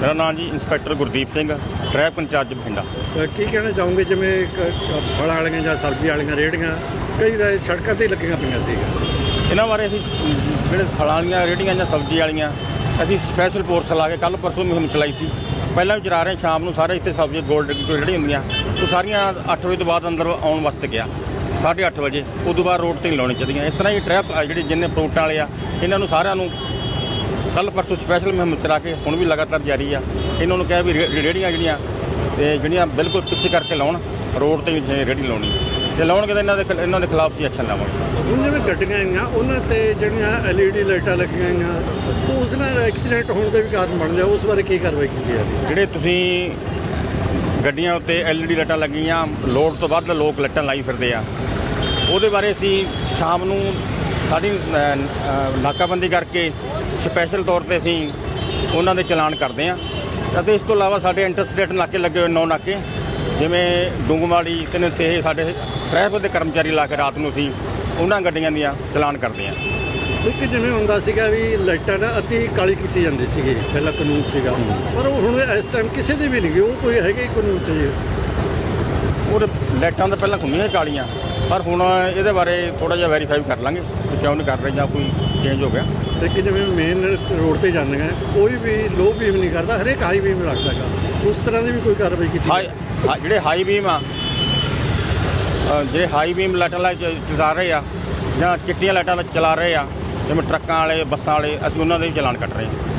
ਮੇਰਾ ਨਾਮ ਜੀ inspector Gurdeep Singh traffic incharge Bathinda. ਕੀ ਕਹਿਣਾ ਚਾਹੋਗੇ ਜਿਵੇਂ ਕ- ਕ- ਫਲ ਵਾਲੀਆਂ ਜਾਂ ਸਬਜ਼ੀ ਵਾਲੀਆਂ ਰੇਹੜੀਆਂ ਕਈ ਦਾ ਸੜਕਾਂ ਤੇ ਹੀ ਲੱਗੀਆਂ ਪਈਆਂ ਸੀਗਾ ਇਹਨਾਂ ਬਾਰੇ ਅਸੀਂ ਜਿਹੜੇ ਫਲਾਂ ਵਾਲੀਆਂ ਰੇਹੜੀਆਂ ਜਾਂ ਸਬਜ਼ੀ ਵਾਲੀਆਂ ਅਸੀਂ ਸਪੈਸ਼ਲ ਫੋਰਸ ਲਾ ਕੇ ਕੱਲ ਪਰਸੋਂ ਮੁਹਿੰਮ ਚਲਾਈ ਸੀ। ਪਹਿਲਾਂ ਵੀ ਚਲਾ ਰਹੇ ਹਾਂ, ਸ਼ਾਮ ਨੂੰ ਸਾਰੇ ਇੱਥੇ ਸਬਜ਼ੀ ਗੋਲਡ ਕੋਈ ਰੇਹੜੀ ਹੁੰਦੀਆਂ। ਉਹ ਸਾਰੀਆਂ 8 ਵਜੇ ਤੋਂ ਬਾਅਦ ਅੰਦਰ ਆਉਣ ਵਾਸਤੇ ਗਿਆ। 8:30 ਵਜੇ। ਉਦੋਂ ਬਾਅਦ ਰੋਡ ਤੇ ਨਹੀਂ ਲਾਉਣੀ ਚਾਹੀਦੀਆਂ। ਇਸ ਤਰ੍ਹਾਂ ਹੀ ਟ੍ਰੈਫ ਜਿਹੜੇ ਜਿੰਨੇ ਫਰੂਟਾਂ ਵਾਲੇ ਆ ਇਹਨਾਂ ਨੂੰ ਸਾਰਿਆਂ ਨੂੰ ਕੱਲ ਪਰਸੋਂ ਸਪੈਸ਼ਲ ਮੁਹਿੰਮ ਚਲਾ ਕੇ ਹੁਣ ਵੀ ਲਗਾਤਾਰ ਜਾਰੀ ਆ। ਇਹਨਾਂ ਨੂੰ ਕਿਹਾ ਵੀ ਰੇ- ਰੇਹੜੀਆਂ ਜਿਹੜੀਆਂ ਤੇ ਜਿਹੜੀਆਂ ਬਿਲਕੁਲ ਪਿੱਛੇ ਕਰਕੇ ਲਾਉਣ ਰੋਡ ਤੇ ਹੀ ਰੇਹੜੀ ਲਾਉਣੀ। ਤੇ ਲਾਉਣਗੇ ਤਾਂ ਇਹਨਾਂ ਦੇ ਇਹਨਾਂ ਦੇ ਖਿਲਾਫ ਸੀ ਐਕਸ਼ਨ ਲਵਾਂਗੇ। ਹੁਣ ਜਿਵੇਂ ਗੱਡੀਆਂ ਆਈਆਂ ਉਹਨਾਂ ਤੇ ਜਿਹੜੀਆਂ ਐਲਈਡੀ ਲਾਈਟਾਂ ਲੱਗੀਆਂ ਆਈਆਂ ਉਸ ਨਾਲ ਐਕਸੀਡੈਂਟ ਹੋਣ ਦੇ ਵੀ ਕਾਰਨ ਬਣ ਜਾ ਉਸ ਬਾਰੇ ਕੀ ਕਾਰਵਾਈ ਕੀਤੀ ਜਾ ਰਹੀ ਜਿਹੜੇ ਤੁਸੀਂ ਗੱਡੀਆਂ ਉੱਤੇ ਐਲਈਡੀ ਲਾਈਟਾਂ ਲੱਗੀਆਂ ਲੋਡ ਤੋਂ ਵੱਧ ਲੋਕ ਲਾਈਟਾਂ ਲਾਈ ਫਿਰਦੇ ਆ। ਉਹਦੇ ਬਾਰੇ ਅਸੀਂ ਸ਼ਾਮ ਨੂੰ ਸਾਡੀ ਨਾਕਾਬੰਦੀ ਕਰਕੇ ਸਪੈਸ਼ਲ ਤੌਰ ਤੇ ਅਸੀਂ ਉਹਨਾਂ ਦੇ ਚਲਾਨ ਕਰਦੇ ਆ ਅਤੇ ਇਸ ਤੋਂ ਇਲਾਵਾ ਸਾਡੇ ਇੰਟਰਸਟੇਟ ਨਾਕੇ ਲੱਗੇ ਹੋਏ ਨੌ ਨਾਕੇ ਜਿਵੇਂ ਡੁੰਗਮਾੜੀ ਤੇ ਤੇ ਸਾਡੇ ਟ੍ਰੈਫਿਕ ਦੇ ਕਰਮਚਾਰੀ ਲਾ ਕੇ ਰਾਤ ਨੂੰ ਅਸੀਂ ਉਹਨਾਂ ਗੱਡੀਆਂ ਦੀਆਂ ਚਲਾਨ ਕਰਦੇ ਆ ਇੱਕ ਜਿਵੇਂ ਹੁੰਦਾ ਸੀਗਾ ਵੀ ਲਾਈਟਾਂ ਨਾ ਅਤੀ ਕਾਲੀ ਕੀਤੀ ਜਾਂਦੀ ਸੀਗੀ ਪਹਿਲਾਂ ਕਾਨੂੰਨ ਸੀਗਾ। ਪਰ ਉਹ ਹੁਣ ਇਸ ਟਾਈਮ ਕਿਸੇ ਦੀ ਵੀ ਨਹੀਂ ਗੀ ਉਹ ਕੋਈ ਹੈਗਾ ਹੀ ਕਾਨੂੰਨ ਚ ਜੀ ਉਹ ਲਾਈਟਾਂ ਤਾਂ ਪਹਿਲਾਂ ਸੀ ਕਾਲੀਆਂ ਪਰ ਹੁਣ ਇਹਦੇ ਬਾਰੇ ਥੋੜਾ ਜਿਹਾ ਵੈਰੀਫਾਈ ਕਰ ਲਾਂਗੇ। ਕਿਉਂ ਨਹੀਂ ਕਰ ਰਹੇ ਜਾਂ ਕੋਈ ਚੇਂਜ ਹੋ ਗਿਆ? ਇੱਕ ਜਿਵੇਂ ਮੇਨ ਰੋਡ ਤੇ ਜਾਂਦੀਆਂ ਕੋਈ ਵੀ ਲੋ ਬੀਮ ਨਹੀਂ ਕਰਦਾ ਹਰੇਕ ਹਾਈ ਬੀਮ ਰੱਖਦਾਗਾ ਉਸ ਤਰ੍ਹਾਂ ਦੀ ਵੀ ਕੋਈ ਕਾਰਵਾਈ ਕੀਤੀ ਹਾਈ ਹਾ- ਜਿਹੜੇ ਹਾਈ ਬੀਮ ਆ ਅ, ਜਿਹੜੇ ਹਾਈ ਬੀਮ ਲਾਈਟਾਂ ਲਾ ਚਲਾ ਰਹੇ ਆ ਜਾਂ ਚਿੱਟੀਆਂ ਲਾਈਟਾਂ ਚਲਾ ਰਹੇ ਆ ਜਿਵੇਂ ਟਰੱਕਾਂ ਵਾਲੇ ਬੱਸਾਂ ਵਾਲੇ ਅਸੀਂ ਉਹਨਾਂ ਦੇ ਵੀ ਚਲਾਨ ਕੱਟ ਰਹੇ ਹਾਂ